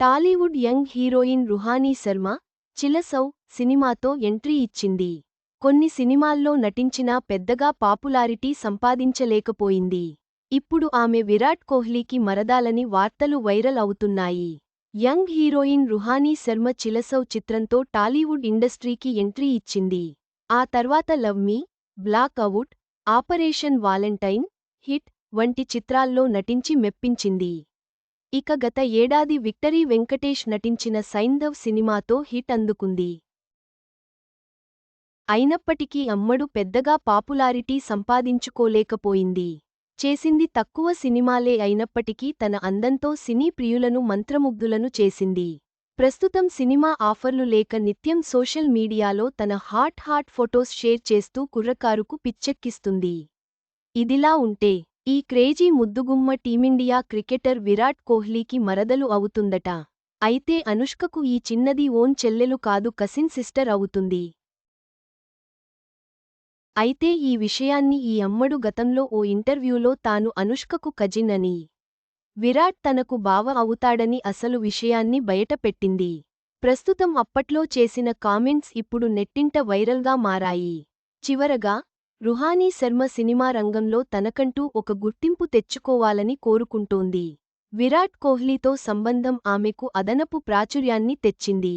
Tollywood young heroine Ruhani Sharma Chi La Sow సినిమాతో entry ఇచ్చింది. కొన్ని సినిమాల్లో నటించినా పెద్దగా పాపులారిటీ సంపాదించలేకపోయింది. ఇప్పుడు ఆమె విరాట్ కోహ్లీకి మరదాలని వార్తలు వైరల్ అవుతున్నాయి. యంగ్ హీరోయిన్ రుహానీ శర్మ చిలసౌ చిత్రంతో టాలీవుడ్ ఇండస్ట్రీకి ఎంట్రీ ఇచ్చింది. ఆ తర్వాత love me black out operation Valentine hit వంటి చిత్రాల్లో నటించి మెప్పించింది. ఇక గత ఏడాది విక్టరీ వెంకటేష్ నటించిన సైంధవ్ సినిమాతో హిట్ అందుకుంది. అయినప్పటికీ అమ్మడు పెద్దగా పాపులారిటీ సంపాదించుకోలేకపోయింది. చేసింది తక్కువ సినిమాలే అయినప్పటికీ తన అందంతో సినీ ప్రియులను మంత్రముగ్ధులను చేసింది. ప్రస్తుతం సినిమా ఆఫర్లు లేక నిత్యం సోషల్ మీడియాలో తన హాట్ హాట్ ఫొటోస్ షేర్ చేస్తూ కుర్రకారుకు పిచ్చెక్కిస్తుంది. ఇదిలా ఉంటే ఈ క్రేజీ ముద్దుగుమ్మ టీమిండియా క్రికెటర్ విరాట్ కోహ్లీకి మరదలు అవుతుందట. అయితే అనుష్కకు ఈ చిన్నది ఓన్ చెల్లెలు కాదు కసిన్ సిస్టర్ అవుతుంది. అయితే ఈ విషయాన్ని ఈ అమ్మడు గతంలో ఓ ఇంటర్వ్యూలో తాను అనుష్కకు కజిన్ అని. విరాట్ తనకు బావ అవుతాడని అసలు విషయాన్ని బయటపెట్టింది ప్రస్తుతం అప్పట్లో చేసిన కామెంట్స్ ఇప్పుడు నెట్టింట వైరల్గా మారాయి. చివరగా రుహానీ శర్మ సినిమా రంగంలో తనకంటూ ఒక గుర్తింపు తెచ్చుకోవాలని కోరుకుంటోంది. విరాట్ కోహ్లీతో సంబంధం ఆమెకు అదనపు ప్రాచుర్యాన్ని తెచ్చింది.